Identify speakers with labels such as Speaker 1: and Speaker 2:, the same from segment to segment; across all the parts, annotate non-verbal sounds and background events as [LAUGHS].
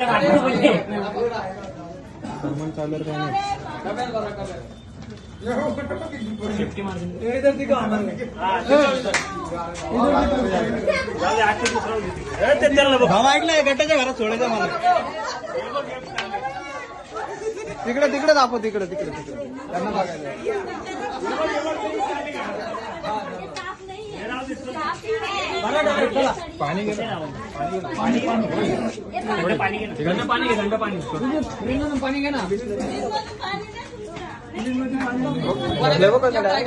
Speaker 1: [LAUGHS] सामान चालर काय नाही भावा ऐकलं गट्टाच्या घरात सोडायचं मला तिकडे तिकडे दाखव तिकडे तिकडे तिकडे. त्यांना बघायला. पाणी घे ना. पाणी घे ना. झालं बघ आता काय.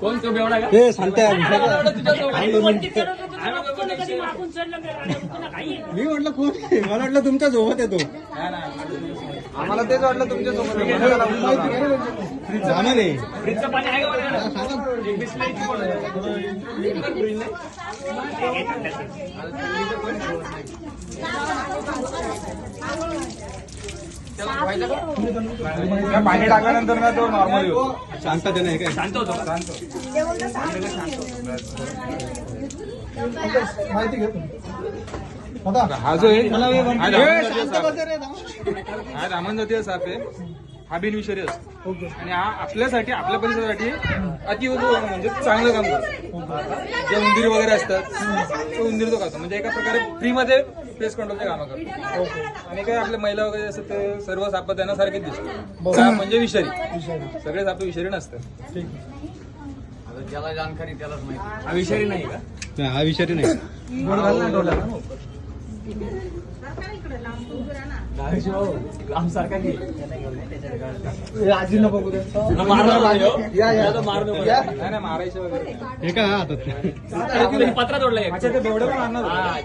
Speaker 2: कोण तो बेवडा का
Speaker 1: हे सांगते मी म्हटलं कोण? मला वाटलं तुमच्यासोबत येतो आम्हाला तेच वाटलं तुमच्यासोबत जाणार आहे
Speaker 2: फ्रीजचं पाणी आहे का.
Speaker 3: पाणी टाकल्यानंतर ना तो नॉर्मल येतो
Speaker 1: शांतता नाही काय
Speaker 2: शांत होतो का?
Speaker 1: माहिती घे
Speaker 3: हा जो आहे
Speaker 1: हे
Speaker 3: हा. रामन जातीय
Speaker 1: शांत
Speaker 3: साप आहे. हा हा बिनविषारी असतो आणि हा आपल्यासाठी आपल्या परिसरासाठी अति म्हणजे चांगलं काम करतो. जे उंदीर वगैरे असतात ते उंदीर तो खातो. म्हणजे एका प्रकारे फ्रीमध्ये पेस्ट कंट्रोलचे कामं करतो. आणि काय आपल्या महिला वगैरे असतात ते सर्व साप त्यांना सारखेच दिसतात साप म्हणजे विषारी. सगळे साप विषारी नसतात.
Speaker 2: हा विषारी नाही का?
Speaker 1: नाही, हा विषारी नाही.
Speaker 3: गोड घाल ना डोळ्याला.
Speaker 1: आजींना बघू दे या, या. या.
Speaker 3: मारायचे वगैरे
Speaker 1: हे काय हा हातात
Speaker 2: पत्रा तोडला.
Speaker 3: अच्छा ते बेवडे पण आणणार
Speaker 2: हा,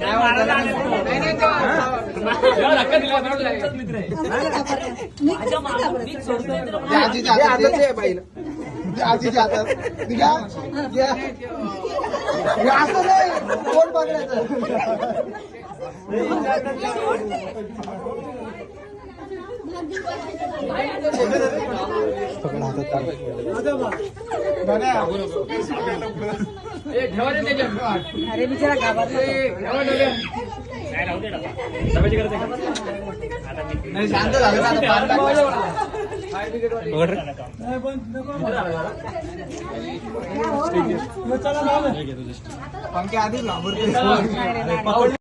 Speaker 2: तेव्हा तुमचाच मित्र
Speaker 1: हे आजीच्या हातात दे. ते आजीच्या हातात घ्या. घ्या. हे असं नाही कोण बघण्याचं.
Speaker 4: अरे बिचारा
Speaker 1: शांत झालं. पंखे आधीच घाबरते